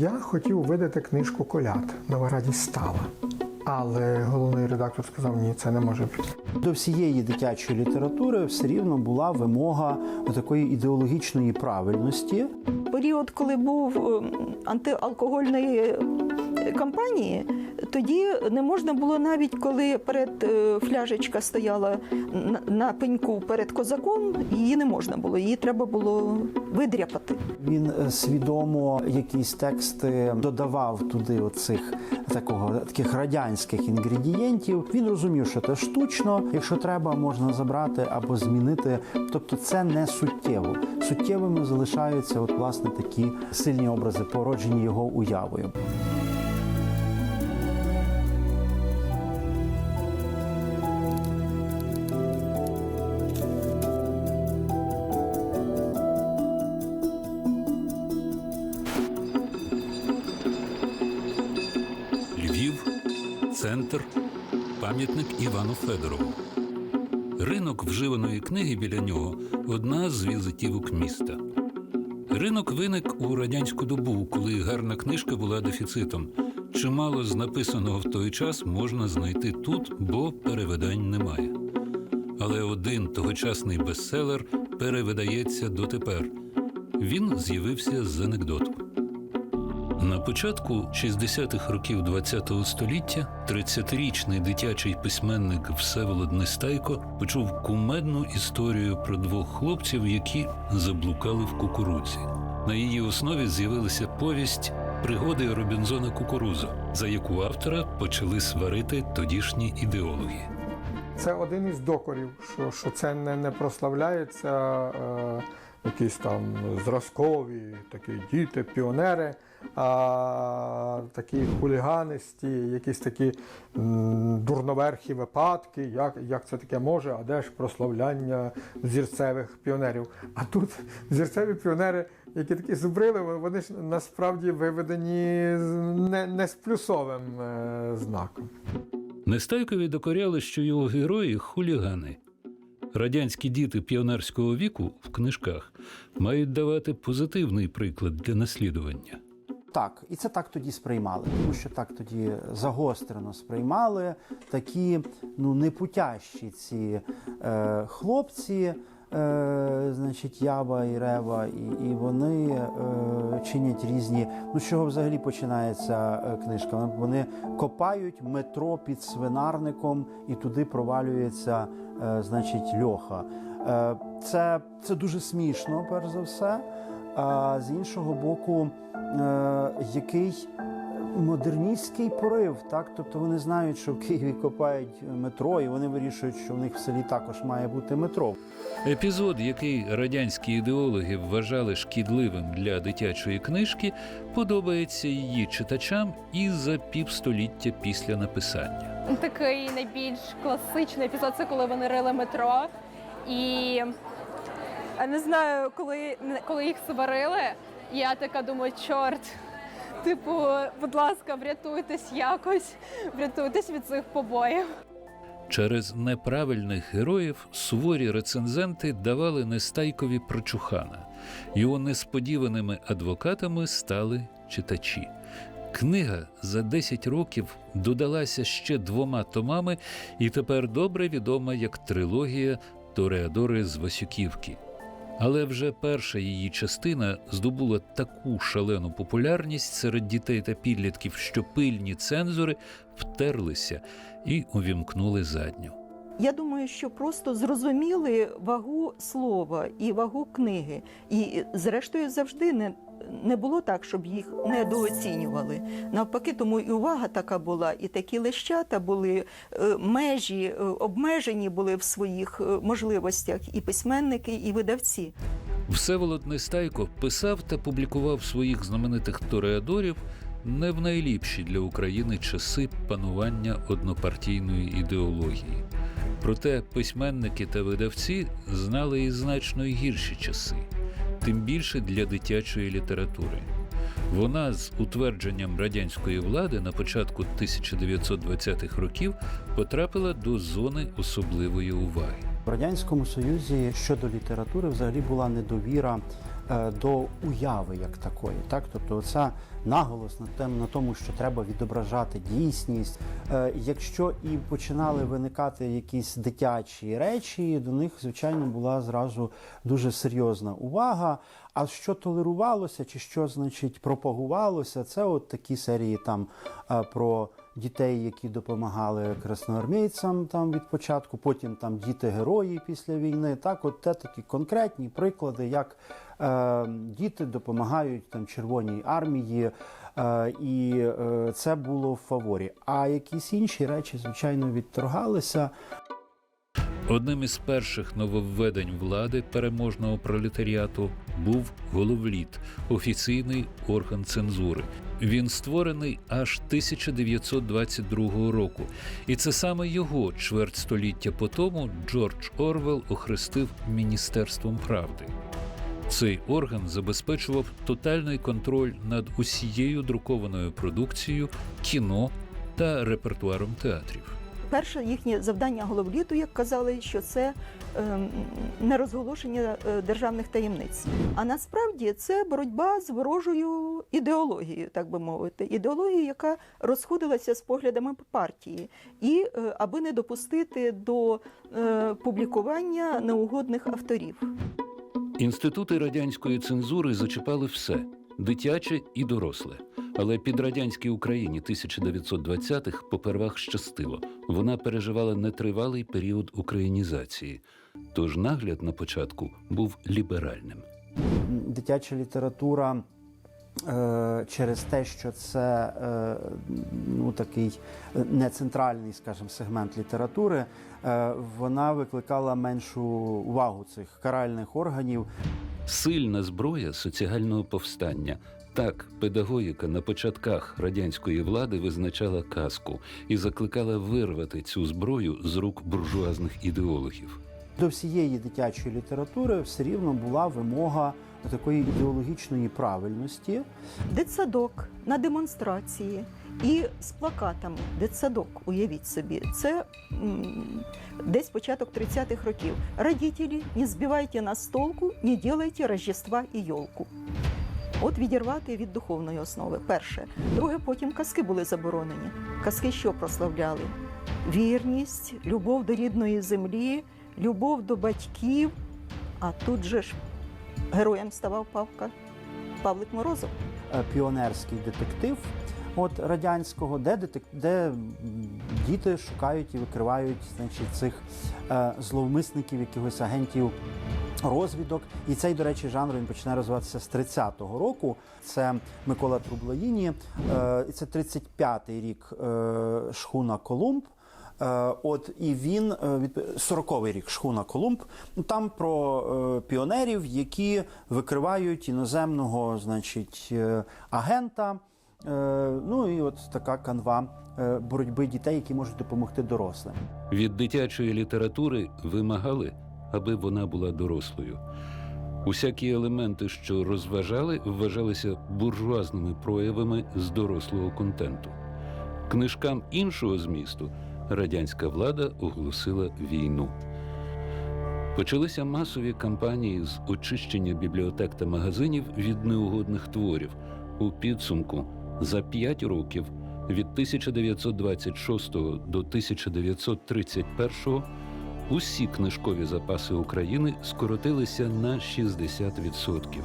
Я хотів видати книжку Колят Нова радість стала. Але головний редактор сказав, ні, це не може бути. До всієї дитячої літератури все рівно була вимога такої ідеологічної правильності. період, коли був е, антиалкогольної е, кампанії, тоді не можна було навіть коли перед е, фляжечка стояла на, пеньку перед козаком, її не можна було, її треба було видряпати. Він е, свідомо якісь тексти додавав туди оцих такого таких радянських інгредієнтів. Він розумів, що це штучно. Якщо треба, можна забрати або змінити. Тобто, це не суттєво. Суттєвими залишаються от власне такі сильні образи, породжені його уявою. Центр, пам'ятник Івану Федорову. Ринок вживаної книги біля нього одна з візитівок міста. Ринок виник у радянську добу, коли гарна книжка була дефіцитом. Чимало з написаного в той час можна знайти тут, бо перевидань немає. Але один тогочасний бестселер перевидається дотепер. Він з'явився з анекдоту. На початку 60-х років ХХ століття 30-річний дитячий письменник Всеволод Нестайко почув кумедну історію про двох хлопців, які заблукали в кукурудзі. На її основі з'явилася повість Пригоди Робінзона Кукурузо, за яку автора почали сварити тодішні ідеологи. Це один із докорів, що, що це не, не прославляється е, якісь там зразкові такі діти, піонери, а такі хуліганисті, якісь такі дурноверхі випадки, як, як це таке може, а де ж прославляння зірцевих піонерів. А тут зірцеві піонери, які такі зубрили, вони ж насправді виведені не, не з плюсовим е, знаком. Нестайкові докоряли, що його герої хулігани. Радянські діти піонерського віку в книжках мають давати позитивний приклад для наслідування. Так, і це так тоді сприймали, тому що так тоді загострено сприймали такі ну непутящі ці е, хлопці, е, значить, Ява і Рева, і, і вони е, чинять різні. Ну, з чого взагалі починається е, книжка? Вони- копають метро під свинарником і туди провалюється, е, значить, льоха. Е, це, це дуже смішно, перш за все. А з іншого боку, який модерністський порив, так? Тобто вони знають, що в Києві копають метро, і вони вирішують, що в них в селі також має бути метро. Епізод, який радянські ідеологи вважали шкідливим для дитячої книжки, подобається її читачам і за півстоліття після написання. Такий найбільш класичний епізод це коли вони рили метро. І не знаю, коли, коли їх сварили, я така думаю, чорт. Типу, будь ласка, врятуйтесь якось, врятуйтесь від цих побоїв. Через неправильних героїв суворі рецензенти давали Нестайкові прочухана. Його несподіваними адвокатами стали читачі. Книга за 10 років додалася ще двома томами і тепер добре відома як трилогія Тореадори з Васюківки. Але вже перша її частина здобула таку шалену популярність серед дітей та підлітків, що пильні цензори втерлися і увімкнули задню. Я думаю, що просто зрозуміли вагу слова і вагу книги. І, зрештою, завжди не, не було так, щоб їх недооцінювали. Навпаки, тому і увага така була, і такі лещата були е, межі, е, обмежені були в своїх е, можливостях і письменники, і видавці. Всеволод Нестайко писав та публікував своїх знаменитих тореадорів не в найліпші для України часи панування однопартійної ідеології. Проте письменники та видавці знали і значно гірші часи, тим більше для дитячої літератури. Вона з утвердженням радянської влади на початку 1920-х років потрапила до зони особливої уваги. В радянському союзі щодо літератури взагалі була недовіра до уяви як такої. Так? Тобто це наголос на, тем, на тому, що треба відображати дійсність. Е, Якщо і починали виникати якісь дитячі речі, до них, звичайно, була зразу дуже серйозна увага. А що толерувалося, чи що значить пропагувалося, це от такі серії там е, про дітей, які допомагали красноармійцям там від початку, потім там діти-герої після війни. Так, от те такі конкретні приклади, як е, діти допомагають там Червоній армії, е, і е, це було в фаворі. А якісь інші речі, звичайно, відторгалися. Одним із перших нововведень влади переможного пролетаріату був головліт, офіційний орган цензури. Він створений аж 1922 року, і це саме його чверть століття по тому Джордж Орвел охрестив Міністерством правди. Цей орган забезпечував тотальний контроль над усією друкованою продукцією, кіно та репертуаром театрів. Перше їхнє завдання головліту, як казали, що це ем, не розголошення е, державних таємниць. А насправді це боротьба з ворожою ідеологією, так би мовити, ідеологією, яка розходилася з поглядами партії, і е, аби не допустити до е, публікування неугодних авторів. Інститути радянської цензури зачіпали все дитяче і доросле. Але під радянській Україні 1920-х попервах щастило. Вона переживала нетривалий період українізації. Тож нагляд на початку був ліберальним. дитяча література через те, що це е, ну, такий е, не центральний, скажімо, сегмент літератури, е, вона викликала меншу увагу цих каральних органів. Сильна зброя соціального повстання. Так, педагогіка на початках радянської влади визначала казку і закликала вирвати цю зброю з рук буржуазних ідеологів. До всієї дитячої літератури все рівно була вимога такої ідеологічної правильності. Дитсадок на демонстрації і з плакатами. Дитсадок, уявіть собі, це м, десь початок 30-х років. Родителі, не збивайте нас з толку, не делайте Рождества і йолку. От відірвати від духовної основи. Перше. Друге, потім казки були заборонені. Казки що прославляли? Вірність, любов до рідної землі, любов до батьків. А тут же ж героєм ставав Павка Павлик Морозов. е, піонерський детектив от радянського, де детек... де діти шукають і викривають значить, цих е, зловмисників, якихось агентів. Розвідок, і цей, до речі, жанр він починає розвиватися з 30-го року. Це Микола Трублаїні, е, це 35-й рік е, шхуна Колумб. Е, От і він е, від 40-й рік Шхуна Колумб. Ну, Там про е, піонерів, які викривають іноземного, значить, е, агента. Е, Ну і от така канва е, боротьби дітей, які можуть допомогти дорослим. Від дитячої літератури вимагали, аби вона була дорослою. Усякі елементи, що розважали, вважалися буржуазними проявами з дорослого контенту. Книжкам іншого змісту радянська влада оголосила війну. Почалися масові кампанії з очищення бібліотек та магазинів від неугодних творів. У підсумку за п'ять років від 1926 до 1931 усі книжкові запаси України скоротилися на 60%.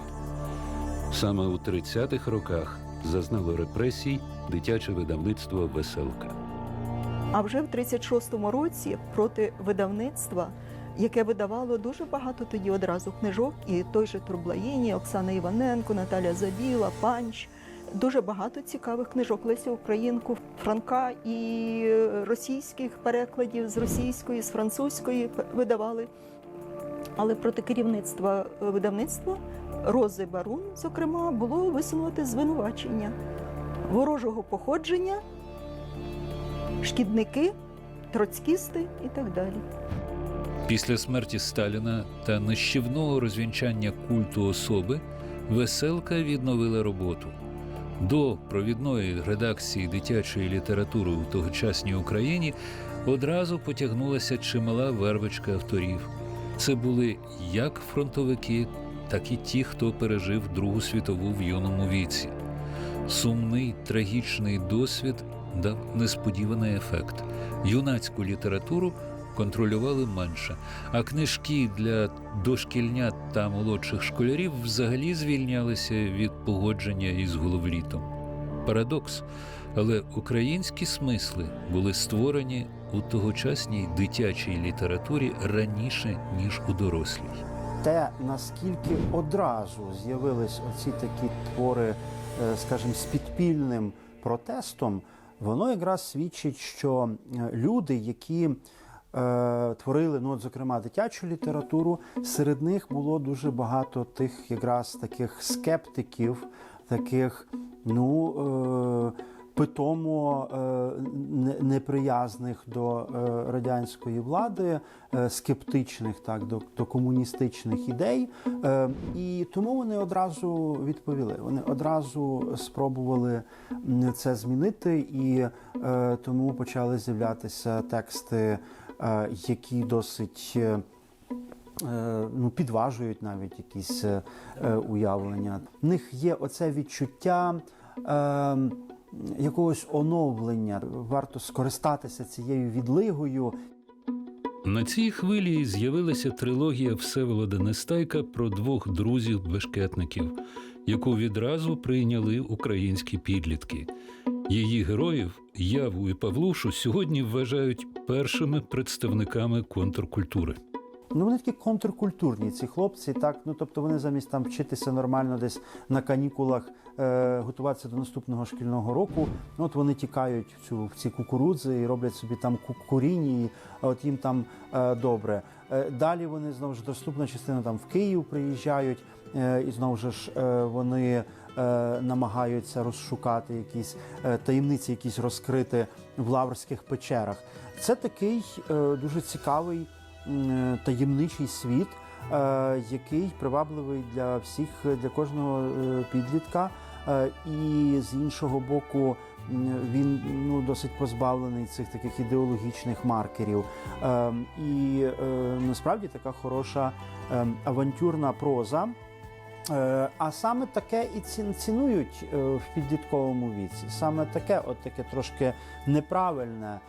Саме у 30-х роках зазнало репресій дитяче видавництво Веселка. А вже в 36-му році проти видавництва, яке видавало дуже багато тоді одразу книжок, і той же Турблаїні, Оксана Іваненко, Наталя Забіла, Панч. Дуже багато цікавих книжок Лесі Українку, Франка і російських перекладів з російської, з французької видавали. Але проти керівництва е, видавництва Рози Барун, зокрема, було висунути звинувачення ворожого походження шкідники, троцкісти і так далі. Після смерті Сталіна та нищівного розвінчання культу особи Веселка відновила роботу. До провідної редакції дитячої літератури у тогочасній Україні одразу потягнулася чимала вервичка авторів. Це були як фронтовики, так і ті, хто пережив Другу світову в юному віці. Сумний трагічний досвід дав несподіваний ефект. Юнацьку літературу контролювали менше, а книжки для дошкільнят та молодших школярів взагалі звільнялися від погодження із головлітом. Парадокс, але українські смисли були створені у тогочасній дитячій літературі раніше ніж у дорослій. те, наскільки одразу з'явились оці такі твори, е, скажімо, з підпільним протестом, воно якраз свідчить, що е, люди, які е, творили, ну, от, зокрема, дитячу літературу, серед них було дуже багато тих якраз таких скептиків, таких, ну. Е, питомо е, неприязних до е, радянської влади, е, скептичних так до, до комуністичних ідей, і тому вони одразу відповіли. Вони одразу спробували це змінити, і тому почали з'являтися тексти, які досить. Ну, підважують навіть якісь е, уявлення. В них є оце відчуття е, якогось оновлення. Варто скористатися цією відлигою На цій хвилі з'явилася трилогія Всеволода Нестайка про двох друзів-бешкетників, яку відразу прийняли українські підлітки. Її героїв Яву і Павлушу сьогодні вважають першими представниками контркультури. Ну, вони такі контркультурні, ці хлопці, так. Ну тобто вони замість там вчитися нормально десь на канікулах, е, готуватися до наступного шкільного року. Ну, от вони тікають в цю в ці кукурудзи і роблять собі там кукуріні, а от їм там е, добре. Е, далі вони знову ж доступна частина там в Київ приїжджають, е, і знову ж е, вони е, намагаються розшукати якісь е, таємниці, якісь розкрити в лаврських печерах. Це такий е, дуже цікавий таємничий світ, е, який привабливий для всіх, е, для кожного е, підлітка. Е, І з іншого боку, він ну досить позбавлений цих таких ідеологічних маркерів. Е, І е, насправді така хороша е, авантюрна проза. Е, А саме таке і цінують е, в підлітковому віці. Саме таке, от таке трошки неправильне,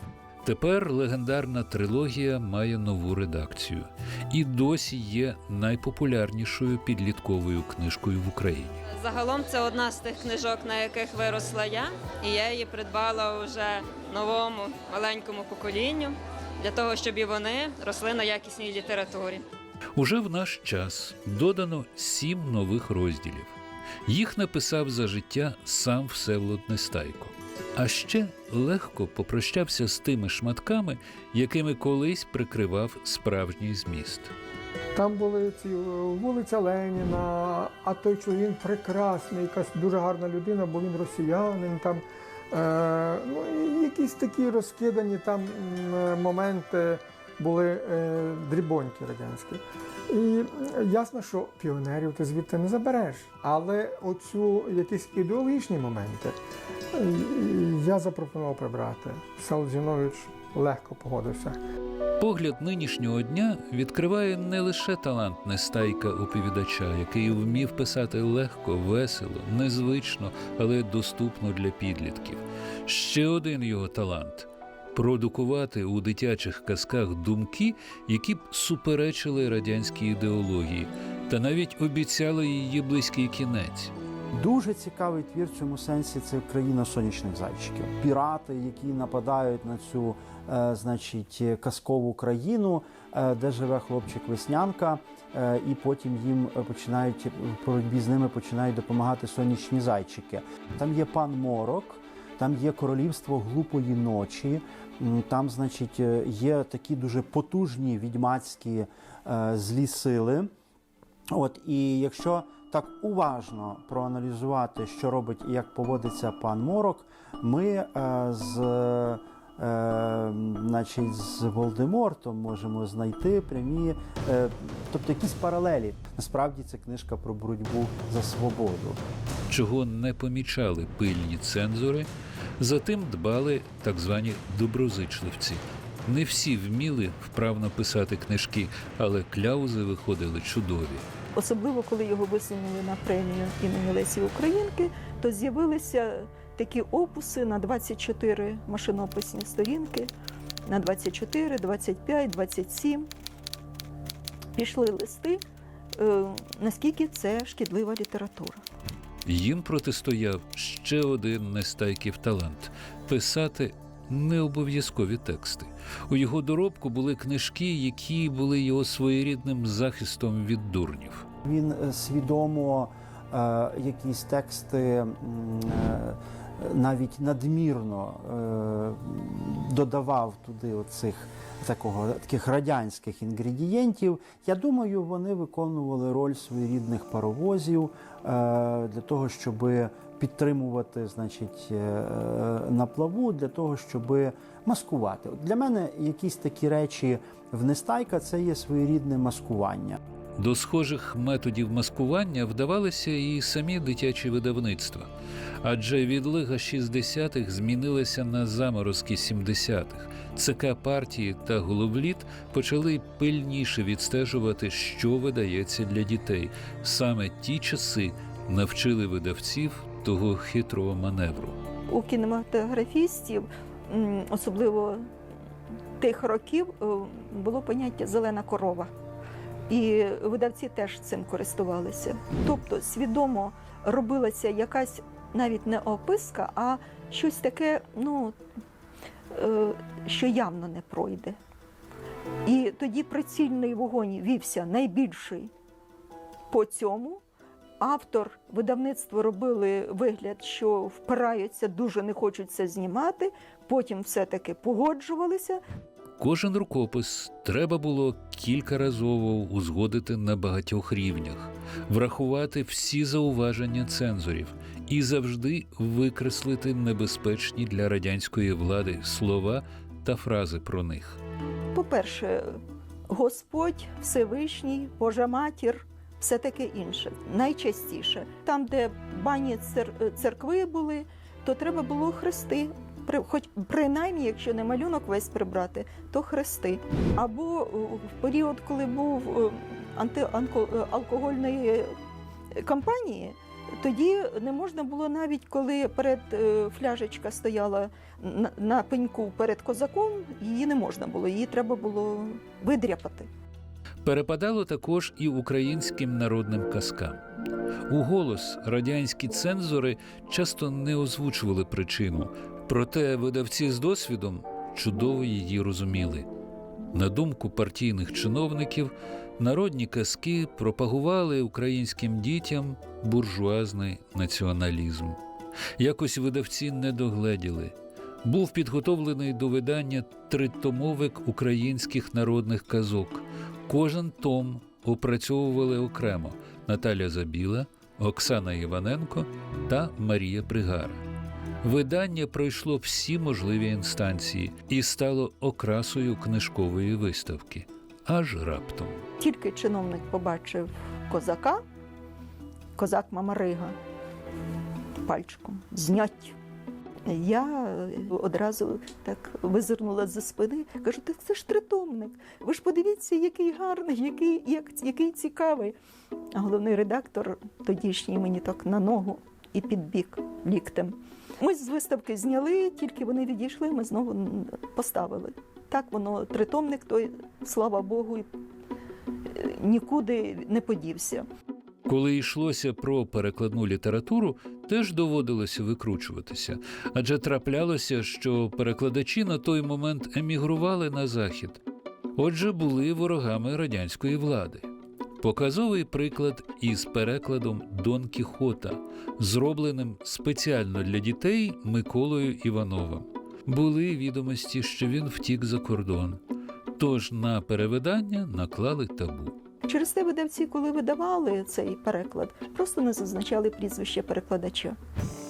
Тепер легендарна трилогія має нову редакцію і досі є найпопулярнішою підлітковою книжкою в Україні. Загалом це одна з тих книжок, на яких виросла я, і я її придбала вже новому маленькому поколінню для того, щоб і вони росли на якісній літературі. Уже в наш час додано сім нових розділів. Їх написав за життя сам Всеволод Нестайко. А ще легко попрощався з тими шматками, якими колись прикривав справжній зміст. Там були ці е, вулиця Леніна, а той чоловік прекрасний, якась дуже гарна людина, бо він росіянин. Там е, ну, якісь такі розкидані там моменти були е, дрібоньки радянські. І ясно, що піонерів ти звідти не забереш. Але оцю якісь ідеологічні моменти е, я запропонував прибрати. Салзінович легко погодився. Погляд нинішнього дня відкриває не лише талант Нестайка оповідача, який вмів писати легко, весело, незвично, але доступно для підлітків. Ще один його талант продукувати у дитячих казках думки, які б суперечили радянській ідеології, та навіть обіцяли її близький кінець. Дуже цікавий твір в цьому сенсі це країна сонячних зайчиків. Пірати, які нападають на цю, е, значить, казкову країну, е, де живе хлопчик Веснянка, е, і потім їм починають в боротьбі з ними починають допомагати сонячні зайчики. Там є пан Морок, там є королівство глупої ночі. Там, значить, е, є такі дуже потужні відьмацькі е, злі сили. От і якщо так уважно проаналізувати, що робить і як поводиться пан Морок, ми е, з, значить, з Волдемортом можемо знайти прямі, тобто якісь паралелі. Насправді це книжка про боротьбу за свободу. чого не помічали пильні цензори, за тим дбали так звані доброзичливці. Не всі вміли вправно писати книжки, але кляузи виходили чудові. особливо коли його висунули на премію імені Лесі Українки, то з'явилися такі опуси на 24 машинописні сторінки, на 24, 25, 27. Пішли листи, е, наскільки це шкідлива література. Їм протистояв ще один нестайків талант писати необов'язкові тексти. У його доробку були книжки, які були його своєрідним захистом від дурнів. Він е, свідомо е, якісь тексти е, навіть надмірно е, додавав туди оцих такого таких радянських інгредієнтів. Я думаю, вони виконували роль своєрідних паровозів е, для того, щоб підтримувати, значить, е, на плаву, для того, щоб маскувати. Для мене якісь такі речі в Нестайка це є своєрідне маскування. До схожих методів маскування вдавалися і самі дитячі видавництва, адже відлига 60-х змінилася на заморозки 70-х. ЦК партії та головліт почали пильніше відстежувати, що видається для дітей. Саме ті часи навчили видавців того хитрого маневру. У кінематографістів, особливо тих років, е, було поняття зелена корова. І видавці теж цим користувалися. Тобто свідомо робилася якась навіть не описка, а щось таке, ну, е, що явно не пройде. І тоді прицільний вогонь вівся найбільший по цьому. Автор, видавництво робили вигляд, що впираються, дуже не хочуть це знімати. Потім все-таки погоджувалися. Кожен рукопис треба було кількаразово узгодити на багатьох рівнях, врахувати всі зауваження цензорів і завжди викреслити небезпечні для радянської влади слова та фрази про них. По-перше, Господь, Всевишній, Божа матір, все таке інше. Найчастіше, там, де бані цер- церкви були, то треба було хрести. Хоч принаймні, якщо не малюнок весь прибрати, то хрести. Або е, в період, коли був е, антиалкогольної кампанії, тоді не можна було навіть коли перед е, фляжечка стояла на пеньку перед козаком, її не можна було, її треба було видряпати. Перепадало також і українським народним казкам. У голос радянські цензори часто не озвучували причину, проте видавці з досвідом чудово її розуміли. На думку партійних чиновників, народні казки пропагували українським дітям буржуазний націоналізм. Якось видавці не догледіли. Був підготовлений до видання тритомовик українських народних казок. Кожен том опрацьовували окремо Наталя Забіла, Оксана Іваненко та Марія Пригара. Видання пройшло всі можливі інстанції і стало окрасою книжкової виставки. Аж раптом. Тільки чиновник побачив козака, козак Мамарига пальчиком знять. Я одразу так визирнула за спини, кажу, так це ж тритомник. Ви ж подивіться, який гарний, який, як, який цікавий. А головний редактор тодішній мені так на ногу і під бік ліктем. Ми з виставки зняли, тільки вони відійшли, ми знову поставили. Так воно тритомник, той, слава Богу, е, нікуди не подівся. Коли йшлося про перекладну літературу, теж доводилося викручуватися, адже траплялося, що перекладачі на той момент емігрували на захід, отже, були ворогами радянської влади. Показовий приклад із перекладом Дон Кіхота, зробленим спеціально для дітей Миколою Івановим. Були відомості, що він втік за кордон. Тож на перевидання наклали табу. Через те видавці, коли видавали цей переклад, просто не зазначали прізвище перекладача.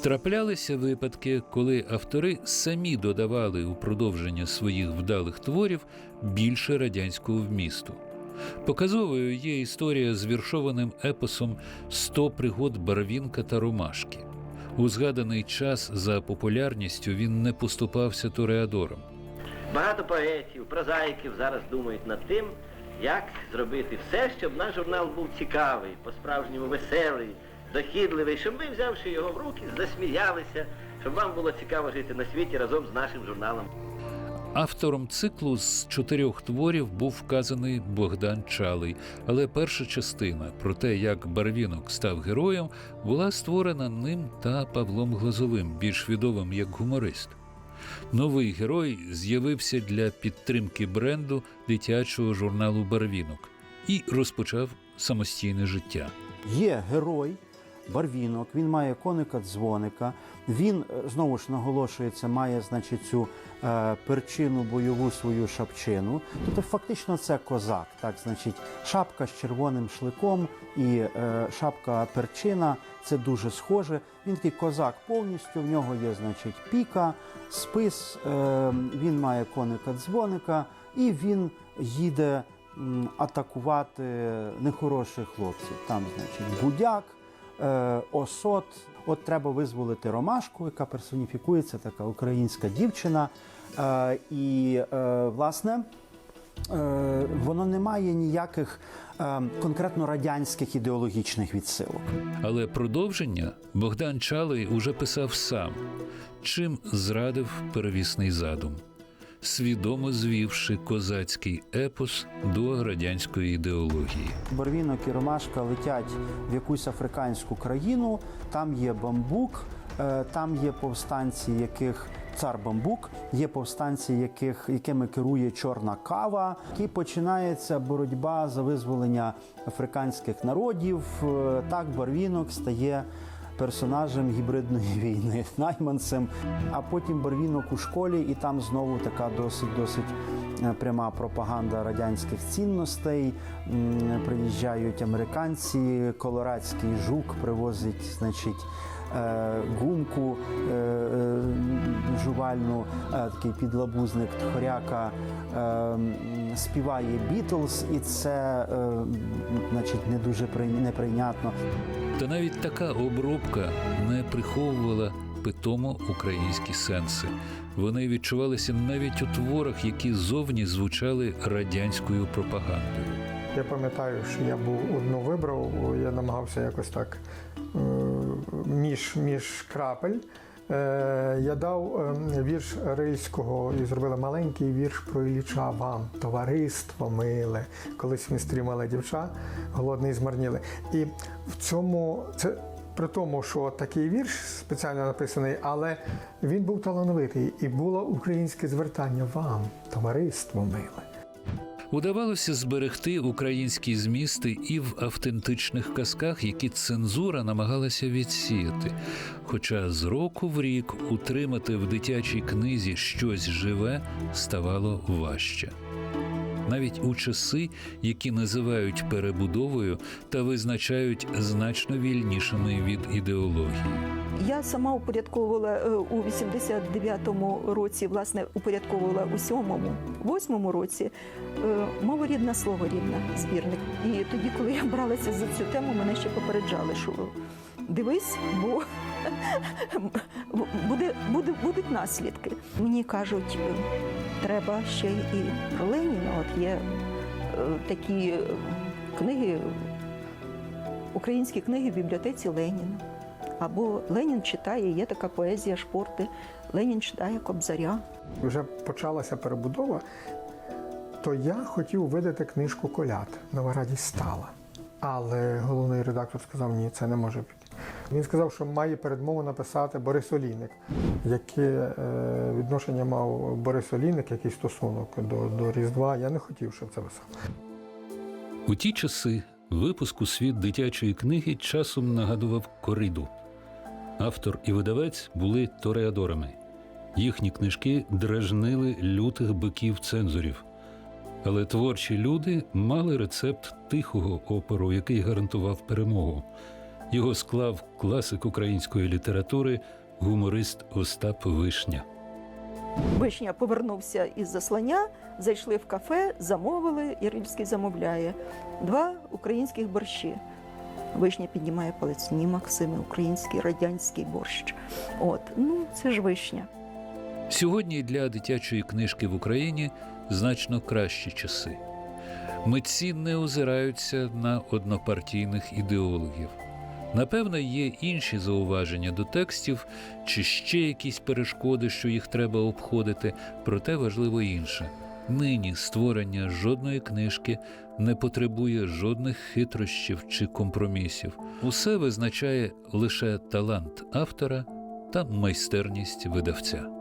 Траплялися випадки, коли автори самі додавали у продовження своїх вдалих творів більше радянського вмісту. Показовою є історія з віршованим епосом «Сто пригод Барвінка та Ромашки. У згаданий час за популярністю він не поступався Тореадором. Багато поетів, прозаїків зараз думають над тим, як зробити все, щоб наш журнал був цікавий, по-справжньому веселий, дохідливий, щоб ви, взявши його в руки, засміялися, щоб вам було цікаво жити на світі разом з нашим журналом. Автором циклу з чотирьох творів був вказаний Богдан Чалий, але перша частина про те, як Барвінок став героєм, була створена ним та Павлом Глазовим, більш відомим як гуморист. Новий герой з'явився для підтримки бренду дитячого журналу Барвінок і розпочав самостійне життя. Є герой, барвінок, він має коника дзвоника. Він е, знову ж наголошується, має значить цю е, перчину бойову свою шапчину. Тобто, фактично, це козак. Так, значить, шапка з червоним шликом і е, шапка перчина це дуже схоже. Він такий козак повністю. В нього є, значить, піка, спис. Е, він має коника дзвоника, і він їде атакувати нехороших хлопців. Там, значить, будяк, е, осот. От треба визволити ромашку, яка персоніфікується, така українська дівчина. Е, і, е, власне, е, воно не має ніяких е, конкретно радянських ідеологічних відсилок. Але продовження Богдан Чалий уже писав сам, чим зрадив перевісний задум, свідомо звівши козацький епос до радянської ідеології. Барвінок і ромашка летять в якусь африканську країну, там є бамбук, е, там є повстанці, яких цар бамбук, є повстанці, яких, якими керує чорна кава, і починається боротьба за визволення африканських народів. Е, Так Барвінок стає. Персонажем гібридної війни, найманцем, а потім барвінок у школі, і там знову така досить досить е, пряма пропаганда радянських цінностей. Приїжджають американці, колорадський жук привозить, значить. е, Гумку е, жувальну, такий підлабузник Тхоряка співає Бітлз, і це значить не дуже прий- неприйнятно. Та навіть така обробка не приховувала питомо українські сенси. Вони відчувалися навіть у творах, які зовні звучали радянською пропагандою. Я пам'ятаю, що я був одну вибрав, я намагався якось так е, між, між крапель. Е, Я дав е, вірш Рильського і зробили маленький вірш про Ілліча вам, товариство миле. Колись він стрімали дівча, голодний змарніли. І в цьому це при тому, що такий вірш спеціально написаний, але він був талановитий і було українське звертання вам, товариство миле. Удавалося зберегти українські змісти і в автентичних казках, які цензура намагалася відсіяти. Хоча з року в рік утримати в дитячій книзі щось живе ставало важче. Навіть у часи, які називають перебудовою та визначають значно вільнішими від ідеології. Я сама упорядковувала е, у 89-му році, власне, упорядковувала у 7-му, 8-му році е, мова рідна, слово рідне збірник. І тоді, коли я бралася за цю тему, мене ще попереджали, що дивись, бо буде, буде, будуть наслідки. Мені кажуть, треба ще і про Леніна. От є е, такі книги, українські книги в бібліотеці Леніна. Або Ленін читає, є така поезія шпорти, Ленін читає Кобзаря. вже почалася перебудова, то я хотів видати книжку Коляд Нова радість стала. Але головний редактор сказав, ні, це не може бути. Він сказав, що має передмову написати Борис Олійник. Яке е, відношення мав Борис Олійник, який стосунок до, до Різдва, я не хотів, щоб це писав. У ті часи випуск у світ дитячої книги часом нагадував кориду. Автор і видавець були тореадорами. Їхні книжки дражнили лютих биків цензорів. Але творчі люди мали рецепт тихого опору, який гарантував перемогу. Його склав класик української літератури, гуморист Остап Вишня. Вишня повернувся із заслання, зайшли в кафе, замовили, і Рильський замовляє два українських борщі. Вишня піднімає палець. Ні, Максиме, український радянський борщ. От, ну це ж вишня. Сьогодні для дитячої книжки в Україні значно кращі часи. Митці не озираються на однопартійних ідеологів. Напевно, є інші зауваження до текстів чи ще якісь перешкоди, що їх треба обходити, проте важливо інше. Нині створення жодної книжки не потребує жодних хитрощів чи компромісів. Усе визначає лише талант автора та майстерність видавця.